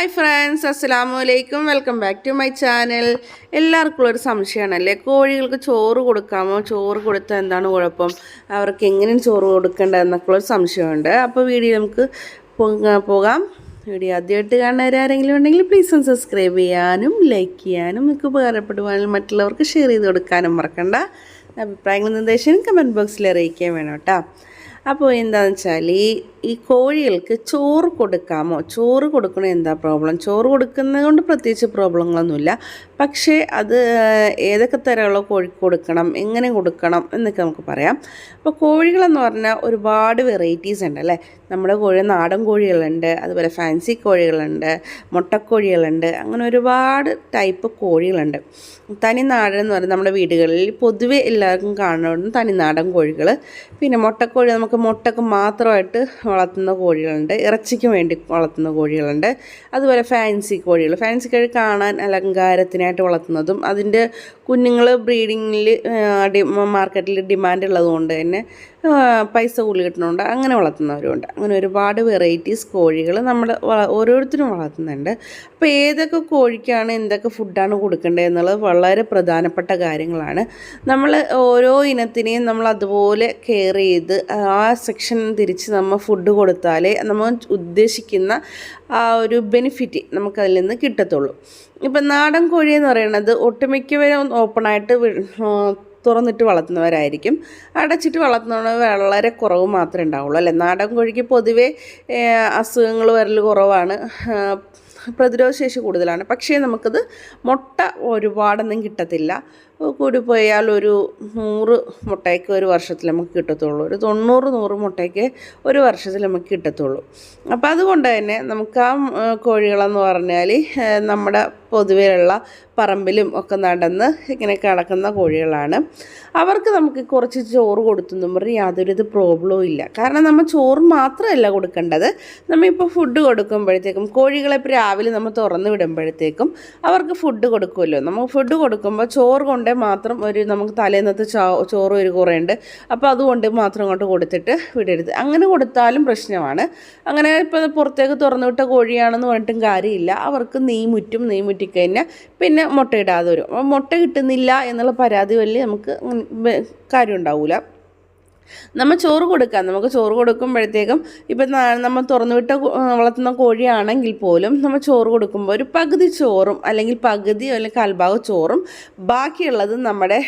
Hi friends അസ്സലാമു അലൈക്കും welcome back to my channel എല്ലാവർക്കും ഒരു സംശയമാണല്ലേ? കോഴികൾക്ക് ചോറ് കൊടുക്കാമോ? ചോറ് കൊടുത്താൽ എന്താണ് കുഴപ്പം? അവർക്ക് എങ്ങനെയാണ് ചോറ് കൊടുക്കേണ്ടത് എന്നൊക്കെ ഒരു സംശയമുണ്ട്. അപ്പോൾ വീഡിയോ നമുക്ക് പോകാം. വീഡിയോ ആദ്യമായിട്ട് കാണുന്നവരാരെങ്കിലും ഉണ്ടെങ്കിൽ പ്ലീസ് ഒന്ന് സബ്സ്ക്രൈബ് ചെയ്യാനും ലൈക്ക് ചെയ്യാനും നിങ്ങൾക്ക് ഉപകാരപ്പെടുവാനും മറ്റുള്ളവർക്ക് ഷെയർ ചെയ്ത് കൊടുക്കാനും മറക്കണ്ട. അഭിപ്രായങ്ങളും നിർദ്ദേശവും കമന്റ് ബോക്സിൽ അറിയിക്കാൻ വേണം കേട്ടോ. അപ്പോൾ എന്താണെന്ന് വെച്ചാൽ ഈ കോഴികൾക്ക് ചോറ് കൊടുക്കാമോ? ചോറ് കൊടുക്കണ എന്താ പ്രോബ്ലം ചോറ് കൊടുക്കുന്നത് കൊണ്ട് പ്രത്യേകിച്ച് പ്രോബ്ലങ്ങളൊന്നുമില്ല പക്ഷേ അത് ഏതൊക്കെ തരമുള്ള കോഴിക്ക് കൊടുക്കണം? എങ്ങനെ കൊടുക്കണം? എന്നൊക്കെ നമുക്ക് പറയാം. അപ്പോൾ കോഴികളെന്ന് പറഞ്ഞാൽ ഒരുപാട് വെറൈറ്റീസ് ഉണ്ട് അല്ലേ? നമ്മുടെ കോഴി നാടൻ കോഴികളുണ്ട് അതുപോലെ ഫാൻസി കോഴികളുണ്ട് മുട്ടക്കോഴികളുണ്ട് അങ്ങനെ ഒരുപാട് ടൈപ്പ് കോഴികളുണ്ട്. തനി നാടൻ എന്ന് പറഞ്ഞാൽ നമ്മുടെ വീടുകളിൽ പൊതുവെ എല്ലാവർക്കും കാണുന്ന തനി നാടൻ കോഴികൾ പിന്നെ മുട്ടക്കോഴി നമുക്ക് മുട്ടക്ക് മാത്രമായിട്ട് വളർത്തുന്ന കോഴികളുണ്ട്. ഇറച്ചിക്ക് വേണ്ടി വളർത്തുന്ന കോഴികളുണ്ട്. അതുപോലെ ഫാൻസി കോഴികൾ. ഫാൻസി കോഴി കാണാൻ അലങ്കാരത്തിനായിട്ട് വളർത്തുന്നതും അതിന്റെ കുഞ്ഞുങ്ങൾ ബ്രീഡിങ്ങിൽ മാർക്കറ്റിൽ ഡിമാൻഡ് ഉള്ളതുകൊണ്ട് തന്നെ പൈസ കൂടുതൽ കിട്ടുന്നുണ്ട് അങ്ങനെ വളർത്തുന്നവരുമുണ്ട്. അങ്ങനെ ഒരുപാട് വെറൈറ്റീസ് കോഴികൾ നമ്മൾ ഓരോരുത്തരും വളർത്തുന്നുണ്ട്. അപ്പോൾ ഏതൊക്കെ കോഴിക്കാണ് എന്തൊക്കെ ഫുഡാണ് കൊടുക്കേണ്ടത് എന്നുള്ളത് വളരെ പ്രധാനപ്പെട്ട കാര്യങ്ങളാണ്. നമ്മൾ ഓരോ ഇനത്തിനെയും നമ്മൾ അതുപോലെ കെയർ ചെയ്ത് ആ സെക്ഷൻ തിരിച്ച് നമ്മൾ ഫുഡ് കൊടുത്താലേ നമ്മൾ ഉദ്ദേശിക്കുന്ന ആ ഒരു ബെനിഫിറ്റ് നമുക്കതിൽ നിന്ന് കിട്ടത്തുള്ളൂ. ഇപ്പം നാടൻ കോഴി എന്ന് പറയുന്നത് ഒട്ടുമിക്കവരും ഓപ്പണായിട്ട് തുറന്നിട്ട് വളർത്തുന്നവരായിരിക്കും. അടച്ചിട്ട് വളർത്തുന്നവർ വളരെ കുറവ് മാത്രമേ ഉണ്ടാവുള്ളൂ അല്ലേ? നാടൻ കോഴിക്ക് പൊതുവേ അസുഖങ്ങൾ വരൽ കുറവാണ് പ്രതിരോധശേഷി കൂടുതലാണ്. പക്ഷേ നമുക്കത് മുട്ട ഒരുപാടൊന്നും കിട്ടത്തില്ല. കൂടി പോയാൽ ഒരു നൂറ് മുട്ടയ്ക്ക് ഒരു വർഷത്തിൽ നമുക്ക് കിട്ടത്തുള്ളൂ. ഒരു തൊണ്ണൂറ് നൂറ് മുട്ടയ്ക്ക് ഒരു വർഷത്തിൽ നമുക്ക് കിട്ടത്തുള്ളൂ. അപ്പോൾ അതുകൊണ്ട് തന്നെ നമുക്ക് ആ കോഴികളെന്ന് പറഞ്ഞാൽ നമ്മുടെ പൊതുവെയുള്ള പറമ്പിലും ഒക്കെ നടന്ന് ഇങ്ങനെ കിടക്കുന്ന കോഴികളാണ്. അവർക്ക് നമുക്ക് കുറച്ച് ചോറ് കൊടുത്തെന്നും പറഞ്ഞ് യാതൊരു പ്രോബ്ലവും ഇല്ല. കാരണം നമ്മൾ ചോറ് മാത്രമല്ല കൊടുക്കേണ്ടത്. നമ്മളിപ്പോൾ ഫുഡ് കൊടുക്കുമ്പോഴത്തേക്കും കോഴികളെ ഇപ്പോൾ രാവിലെ നമ്മൾ തുറന്ന് വിടുമ്പോഴത്തേക്കും അവർക്ക് ഫുഡ് കൊടുക്കുമല്ലോ. നമ്മൾ ഫുഡ് കൊടുക്കുമ്പോൾ ചോറ് കൊണ്ടേ മാത്രം ഒരു നമുക്ക് തലേന്നത്തെ ചോ ചോറ് ഒരു കുറേയുണ്ട്. അപ്പോൾ അതുകൊണ്ട് മാത്രം കൊണ്ട് കൊടുത്തിട്ട് വിടരുത്. അങ്ങനെ കൊടുത്താലും പ്രശ്നമാണ്. അങ്ങനെ ഇപ്പോൾ പുറത്തേക്ക് തുറന്നു വിട്ട കോഴിയാണെന്ന് പറഞ്ഞിട്ടും കാര്യമില്ല. അവർക്ക് നെയ് മുറ്റും നെയ് മുറ്റിക്കഴിഞ്ഞാൽ പിന്നെ മുട്ടയിടാതെ വരും. മുട്ട കിട്ടുന്നില്ല എന്നുള്ള പരാതി വലിയ നമുക്ക് കാര്യം ഉണ്ടാവില്ല നമ്മൾ ചോറ് കൊടുക്കാം. നമുക്ക് ചോറ് കൊടുക്കുമ്പോഴത്തേക്കും ഇപ്പം നമ്മൾ തുറന്നു വിട്ട വളർത്തുന്ന കോഴിയാണെങ്കിൽ പോലും നമ്മൾ ചോറ് കൊടുക്കുമ്പോൾ ഒരു പകുതി ചോറും അല്ലെങ്കിൽ പകുതി അല്ലെങ്കിൽ കൽഭാഗ ചോറും ബാക്കിയുള്ളത് നമ്മുടെ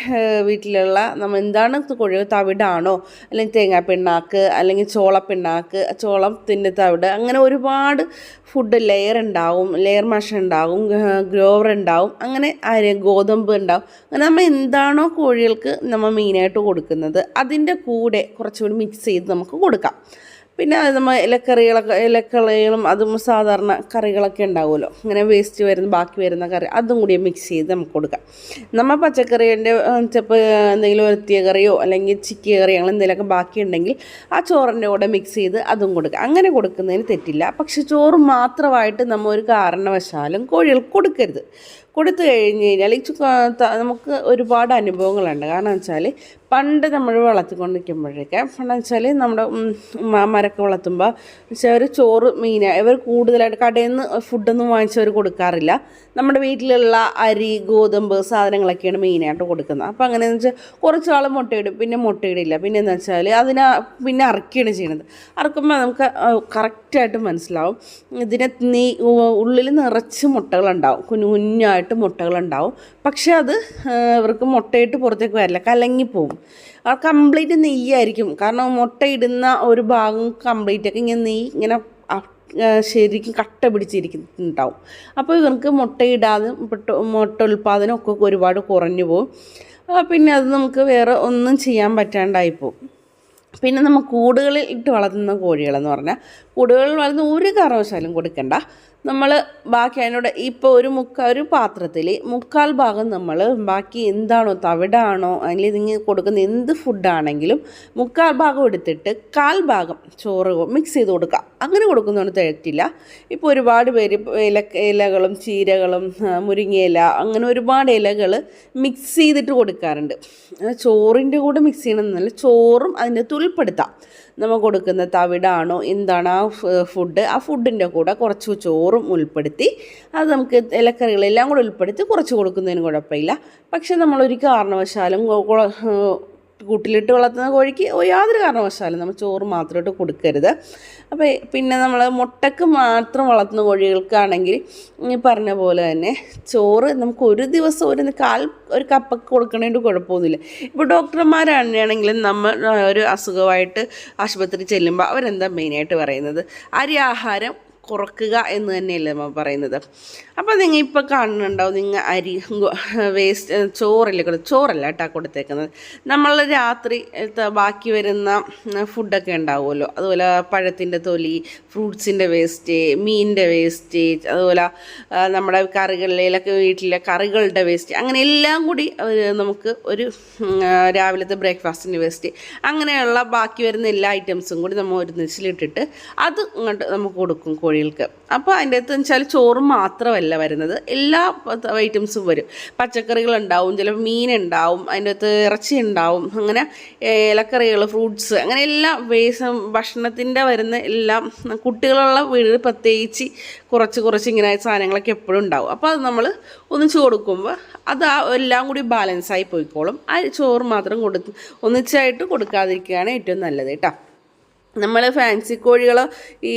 വീട്ടിലുള്ള നമ്മൾ എന്താണ് കോഴി തവിടാണോ? അല്ലെങ്കിൽ തേങ്ങാപ്പിണ്ണാക്ക് അല്ലെങ്കിൽ ചോളപ്പിണ്ണാക്ക് ചോളത്തിന്റെ തവിട് അങ്ങനെ ഒരുപാട് ഫുഡ് ലെയർ ഉണ്ടാവും ലെയർ മഷ ഉണ്ടാവും ഗ്രോവർ ഉണ്ടാവും അങ്ങനെ ഗോതമ്പ് ഉണ്ടാവും. അങ്ങനെ നമ്മൾ എന്താണോ കോഴികൾക്ക് നമ്മൾ മെയിനായിട്ട് കൊടുക്കുന്നത്. അതിന്റെ കൂടെ കുറച്ചുകൂടി മിക്സ് ചെയ്ത് നമുക്ക് കൊടുക്കാം. പിന്നെ അത് നമ്മൾ ഇലക്കറികളൊക്കെ ഇലക്കറികളും അതും സാധാരണ കറികളൊക്കെ ഉണ്ടാവുമല്ലോ. അങ്ങനെ വേസ്റ്റ് വരുന്ന ബാക്കി വരുന്ന കറി അതും കൂടി മിക്സ് ചെയ്ത് നമുക്ക് കൊടുക്കാം. നമ്മൾ പച്ചക്കറീന്റെ ചിലപ്പോൾ എന്തെങ്കിലും ഒരുത്തിയ കറിയോ അല്ലെങ്കിൽ ചിക്കിയ കറിയോ അങ്ങനെ എന്തെങ്കിലുമൊക്കെ ബാക്കി ഉണ്ടെങ്കിൽ ആ ചോറിന്റെ കൂടെ മിക്സ് ചെയ്ത് അതും കൊടുക്കുക അങ്ങനെ കൊടുക്കുന്നതിന് തെറ്റില്ല. പക്ഷെ ചോറ് മാത്രമായിട്ട് നമ്മൾ ഒരു കാരണവശാലും കോഴികൾക്ക് കൊടുക്കരുത്. കൊടുത്തു കഴിഞ്ഞ് കഴിഞ്ഞാൽ ഈ നമുക്ക് ഒരുപാട് അനുഭവങ്ങളുണ്ട്. കാരണം വെച്ചാൽ പണ്ട് നമ്മൾ വളർത്തിക്കൊണ്ടിരിക്കുമ്പോഴേക്ക് പണ്ടെന്ന് വെച്ചാൽ നമ്മുടെ ഉം, മാമാരൊക്കെ വളർത്തുമ്പോൾ വെച്ചാൽ അവർ ചോറ് മീൻ ഇവർ കൂടുതലായിട്ട് കടയിൽ നിന്ന് ഫുഡൊന്നും വാങ്ങിച്ചവർ കൊടുക്കാറില്ല. നമ്മുടെ വീട്ടിലുള്ള അരി ഗോതമ്പ് സാധനങ്ങളൊക്കെയാണ് മെയിനായിട്ട് കൊടുക്കുന്നത്. അപ്പോൾ അങ്ങനെയെന്ന് വെച്ചാൽ കുറച്ച് ആൾ മുട്ടയിടും പിന്നെ മുട്ടയിടില്ല. പിന്നെ എന്താ വെച്ചാൽ അതിനെ പിന്നെ അറക്കുകയാണ് ചെയ്യുന്നത്. അറക്കുമ്പോൾ നമുക്ക് കറക്റ്റായിട്ട് മനസ്സിലാവും. ഇതിനെ നീ ഉള്ളിൽ നിറച്ച് മുട്ടകളുണ്ടാവും. കുഞ്ഞു കുഞ്ഞായിട്ട് മുട്ടകളുണ്ടാവും. പക്ഷേ അത് ഇവർക്ക് മുട്ടയിട്ട് പുറത്തേക്ക് വരില്ല. കലങ്ങിപ്പോവും. ആ കംപ്ലീറ്റ് നെയ്യായിരിക്കും. കാരണം മുട്ടയിടുന്ന ഒരു ഭാഗം കംപ്ലീറ്റ് ഒക്കെ ഇങ്ങനെ നെയ്യ് ഇങ്ങനെ ശരിക്കും കട്ട പിടിച്ചിരിക്കുന്നുണ്ടാവും. അപ്പോൾ ഇവർക്ക് മുട്ടയിടാതെ മുട്ട മുട്ട ഉൽപ്പാദനം ഒരുപാട് കുറഞ്ഞു പോകും പിന്നെ അത് നമുക്ക് വേറെ ഒന്നും ചെയ്യാൻ പറ്റാണ്ടായി പോകും പിന്നെ നമ്മൾ കൂടുകളിൽ ഇട്ട് വളർത്തുന്ന കോഴികളെന്ന് പറഞ്ഞാൽ കൂടുകളിൽ വളർത്തുന്ന ഒരു കാരണവശാലും കൊടുക്കണ്ട. നമ്മൾ ബാക്കി അതിനോട് ഇപ്പോൾ ഒരു മുക്കാൽ ഒരു പാത്രത്തിൽ മുക്കാൽ ഭാഗം നമ്മൾ ബാക്കി എന്താണോ തവിടാണോ അല്ലെങ്കിൽ നിങ്ങൾ കൊടുക്കുന്ന എന്ത് ഫുഡാണെങ്കിലും മുക്കാൽ ഭാഗം എടുത്തിട്ട് കാൽ ഭാഗം ചോറ് മിക്സ് ചെയ്ത് കൊടുക്കുക അങ്ങനെ കൊടുക്കുന്നതുകൊണ്ട് തെറ്റില്ല ഇപ്പോൾ ഒരുപാട് പേര് ഇല ഇലകളും ചീരകളും മുരിങ്ങയില അങ്ങനെ ഒരുപാട് ഇലകൾ മിക്സ് ചെയ്തിട്ട് കൊടുക്കാറുണ്ട്. ചോറിന്റെ കൂടെ മിക്സ് ചെയ്യണമെന്നല്ല ചോറും അതിന്റെ തുള്ളി ഉൾപ്പെടുത്താം. നമ്മൾ കൊടുക്കുന്ന തവിടാണോ എന്താണ് ആ ഫുഡ് ആ ഫുഡിന്റെ കൂടെ കുറച്ച് ചോറും ഉൾപ്പെടുത്തി അത് നമുക്ക് ഇലക്കറികളെല്ലാം കൂടെ ഉൾപ്പെടുത്തി കുറച്ച് കൊടുക്കുന്നതിന് കുഴപ്പമില്ല. പക്ഷെ നമ്മളൊരു കാരണവശാലും കൂട്ടിലിട്ട് വളർത്തുന്ന കോഴിക്ക് യാതൊരു കാരണവശാലും നമ്മൾ ചോറ് മാത്രമായിട്ട് കൊടുക്കരുത്. അപ്പോൾ പിന്നെ നമ്മൾ മുട്ടക്ക് മാത്രം വളർത്തുന്ന കോഴികൾക്കാണെങ്കിൽ ഈ പറഞ്ഞ പോലെ തന്നെ ചോറ് നമുക്ക് ഒരു ദിവസം ഒരു കാൽ ഒരു കപ്പൊക്കെ കൊടുക്കണേന്റെ കുഴപ്പമൊന്നുമില്ല. ഇപ്പോൾ ഡോക്ടർമാരാണെങ്കിലും നമ്മൾ ഒരു അസുഖമായിട്ട് ആശുപത്രി ചെല്ലുമ്പോൾ അവരെന്താ മെയിനായിട്ട് പറയുന്നത്? അരി ആഹാരം കുറക്കുക എന്ന് തന്നെയല്ലേ നമ്മൾ പറയുന്നത്. അപ്പോൾ നിങ്ങൾ ഇപ്പോൾ കാണുന്നുണ്ടാവും നിങ്ങൾ അരി വേസ്റ്റ് ചോറില്ല കൊടു ചോറല്ല കേട്ടോ കൊടുത്തേക്കുന്നത്. നമ്മൾ രാത്രി ബാക്കി വരുന്ന ഫുഡൊക്കെ ഉണ്ടാവുമല്ലോ. അതുപോലെ പഴത്തിന്റെ തൊലി ഫ്രൂട്ട്സിന്റെ വേസ്റ്റ് മീനിന്റെ വേസ്റ്റ് അതുപോലെ നമ്മുടെ കറികളിലൊക്കെ വീട്ടിലെ കറികളുടെ വേസ്റ്റ് അങ്ങനെ എല്ലാം കൂടി നമുക്ക് ഒരു രാവിലത്തെ ബ്രേക്ക്ഫാസ്റ്റിന്റെ വേസ്റ്റ് അങ്ങനെയുള്ള ബാക്കി വരുന്ന എല്ലാ ഐറ്റംസും കൂടി നമ്മൾ ഒരു നിശ്ചലിട്ടിട്ട് അത് ഇങ്ങോട്ട് നമുക്ക് കൊടുക്കും കോഴികൾക്ക്. അപ്പോൾ അതിന്റെ അകത്ത് വെച്ചാൽ ചോറ് മാത്രമല്ല വരുന്നത്. എല്ലാ ഐറ്റംസും വരും. പച്ചക്കറികൾ ഉണ്ടാവും ചിലപ്പോൾ മീൻ ഉണ്ടാവും അതിന്റെ അകത്ത് ഇറച്ചി ഉണ്ടാവും അങ്ങനെ ഇലക്കറികൾ ഫ്രൂട്ട്സ് അങ്ങനെ എല്ലാ വേസ് ഭക്ഷണത്തിന്റെ വരുന്ന എല്ലാം കുട്ടികളുള്ള വീട് പ്രത്യേകിച്ച് കുറച്ച് കുറച്ച് ഇങ്ങനെ സാധനങ്ങളൊക്കെ എപ്പോഴും ഉണ്ടാവും. അപ്പോൾ അത് നമ്മൾ ഒന്നിച്ച് കൊടുക്കുമ്പോൾ അത് എല്ലാം കൂടി ബാലൻസായി പോയിക്കോളും. ആ ചോറ് മാത്രം കൊടുത്ത് ഒന്നിച്ചായിട്ട് കൊടുക്കാതിരിക്കുകയാണ് ഏറ്റവും നല്ലത് കേട്ടോ. നമ്മൾ ഫാൻസി കോഴികളോ ഈ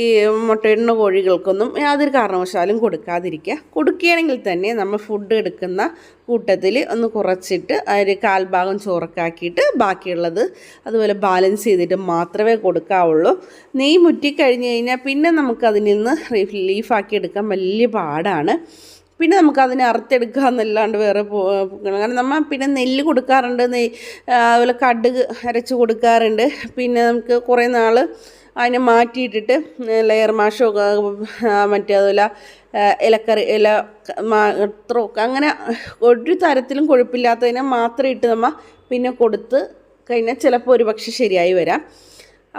മുട്ടയിടുന്ന കോഴികൾക്കൊന്നും യാതൊരു കാരണവശാലും കൊടുക്കാതിരിക്കുക. കൊടുക്കുകയാണെങ്കിൽ തന്നെ നമ്മൾ ഫുഡ് എടുക്കുന്ന കൂട്ടത്തിൽ ഒന്ന് കുറച്ചിട്ട് ഒരു കാൽഭാഗം ചോറക്കാക്കിയിട്ട് ബാക്കിയുള്ളത് അതുപോലെ ബാലൻസ് ചെയ്തിട്ട് മാത്രമേ കൊടുക്കാവുള്ളൂ. നെയ് മുറ്റിക്കഴിഞ്ഞ് കഴിഞ്ഞാൽ പിന്നെ നമുക്കതിൽ നിന്ന് റിലീഫാക്കി എടുക്കാൻ വലിയ പാടാണ്. പിന്നെ നമുക്ക് അതിനെ അറുത്തെടുക്കുക എന്നല്ലാണ്ട് വേറെ കാരണം നമ്മൾ പിന്നെ നെല്ല് കൊടുക്കാറുണ്ട്. നെയ് അതുപോലെ കടുക് അരച്ച് കൊടുക്കാറുണ്ട്. പിന്നെ നമുക്ക് കുറേ നാൾ അതിനെ മാറ്റിയിട്ടിട്ട് ലെയർ മാഷോ മറ്റേ അതുപോലെ ഇലക്കറി ഇല മാത്രോ അങ്ങനെ ഒരു തരത്തിലും കൊഴുപ്പില്ലാത്തതിനെ മാത്രം ഇട്ട് നമ്മൾ പിന്നെ കൊടുത്ത് കഴിഞ്ഞാൽ ചിലപ്പോൾ ഒരു പക്ഷെ ശരിയായി വരാം.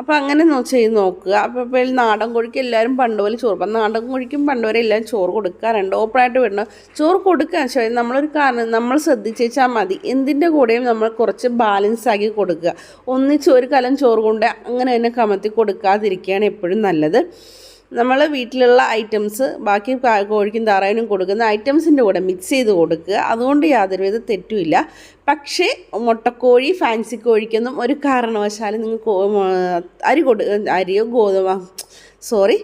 അപ്പോൾ അങ്ങനെ ചെയ്ത് നോക്കുക. അപ്പോൾ ഇപ്പോൾ നാടൻ കോഴിക്ക് എല്ലാവരും പണ്ട് പോലെ ചോറ് അപ്പം നാടൻ കോഴിക്കും പണ്ട് വരെ എല്ലാവരും ചോറ് കൊടുക്കാറുണ്ട്. ഓപ്പണായിട്ട് വിടണം ചോറ് കൊടുക്കുക പക്ഷേ നമ്മളൊരു കാരണം നമ്മൾ ശ്രദ്ധിച്ചാൽ മതി. എന്തിന്റെ കൂടെയും നമ്മൾ കുറച്ച് ബാലൻസ് ആക്കി കൊടുക്കുക. ഒന്നിച്ച് ഒരു കലം ചോറ് കൊണ്ട് അങ്ങനെ തന്നെ കമത്തി കൊടുക്കാതിരിക്കുകയാണ് എപ്പോഴും നല്ലത്. നമ്മൾ വീട്ടിലുള്ള ഐറ്റംസ് ബാക്കി കോഴിക്കും താറാവിനും കൊടുക്കുന്ന ഐറ്റംസിന്റെ കൂടെ മിക്സ് ചെയ്ത് കൊടുക്കുക. അതുകൊണ്ട് യാതൊരുവിധ തെറ്റുമില്ല. പക്ഷേ മുട്ടക്കോഴി ഫാൻസി കോഴിക്കൊന്നും ഒരു കാരണവശാലും നിങ്ങൾ അരി കൊടു അരിയോ ഗോതമ്പ സോറി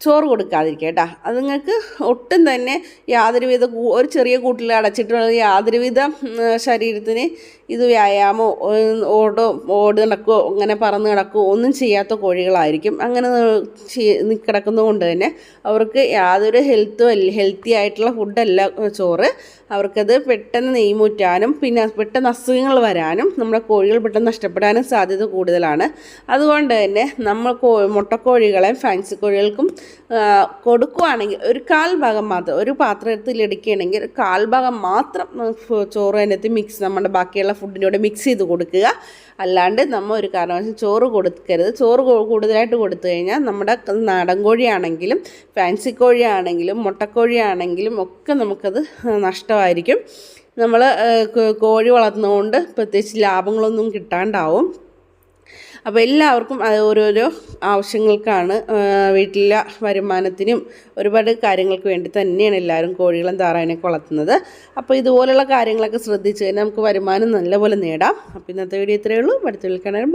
ചോറ് കൊടുക്കാതിരിക്കുക കേട്ടോ. അത് നിങ്ങൾക്ക് ഒട്ടും തന്നെ യാതൊരുവിധ ഒരു ചെറിയ കൂട്ടിൽ അടച്ചിട്ടുള്ള യാതൊരുവിധ ശരീരത്തിന് ഇത് വ്യായാമോ ഓടോ ഓട് നടക്കുകയോ അങ്ങനെ പറന്ന് കിടക്കുകയോ ഒന്നും ചെയ്യാത്ത കോഴികളായിരിക്കും. അങ്ങനെ കിടക്കുന്നത് കൊണ്ട് തന്നെ അവർക്ക് യാതൊരു ഹെൽത്തും ഹെൽത്തി ആയിട്ടുള്ള ഫുഡല്ല ചോറ് അവർക്കത് പെട്ടെന്ന് നെയ്മുറ്റാനും പിന്നെ പെട്ടെന്ന് അസുഖങ്ങൾ വരാനും നമ്മുടെ കോഴികൾ പെട്ടെന്ന് നഷ്ടപ്പെടാനും സാധ്യത കൂടുതലാണ്. അതുകൊണ്ട് തന്നെ നമ്മൾ കോ മുട്ടക്കോഴികളെ ഫാൻസി കോഴികൾക്കും കൊടുക്കുകയാണെങ്കിൽ ഒരു കാൽ ഭാഗം മാത്രം ഒരു പാത്രത്തിൽ എടുക്കുകയാണെങ്കിൽ കാൽ ഭാഗം മാത്രം ചോറ് അതിനകത്ത് മിക്സ് നമ്മുടെ ബാക്കിയുള്ള ഫുഡിനോട് മിക്സ് ചെയ്ത് കൊടുക്കുക. അല്ലാണ്ട് നമ്മൾ ഒരു കാരണവശാലും ചോറ് കൊടുക്കരുത്. ചോറ് കൂടുതലായിട്ട് കൊടുത്തു കഴിഞ്ഞാൽ നമ്മുടെ നാടൻ കോഴിയാണെങ്കിലും ഫാൻസി കോഴിയാണെങ്കിലും മുട്ടക്കോഴിയാണെങ്കിലും ഒക്കെ നമുക്കത് നഷ്ടമായിരിക്കും നമ്മൾ കോഴി വളർത്തുന്നതുകൊണ്ട് പ്രത്യേകിച്ച് ലാഭങ്ങളൊന്നും കിട്ടാണ്ടാവും. അപ്പോൾ എല്ലാവർക്കും ഓരോരോ ആവശ്യങ്ങൾക്കാണ് വീട്ടിലെ വരുമാനത്തിനും ഒരുപാട് കാര്യങ്ങൾക്ക് വേണ്ടി തന്നെയാണ് എല്ലാവരും കോഴികളും താറാവിനെയൊക്കെ വളർത്തുന്നത്. അപ്പോൾ ഇതുപോലുള്ള കാര്യങ്ങളൊക്കെ ശ്രദ്ധിച്ച് കഴിഞ്ഞാൽ നമുക്ക് വരുമാനം നല്ലപോലെ നേടാം. അപ്പോൾ ഇന്നത്തെ വീഡിയോ ഇത്രയേ ഉള്ളൂ. അടുത്ത വിളിക്കണം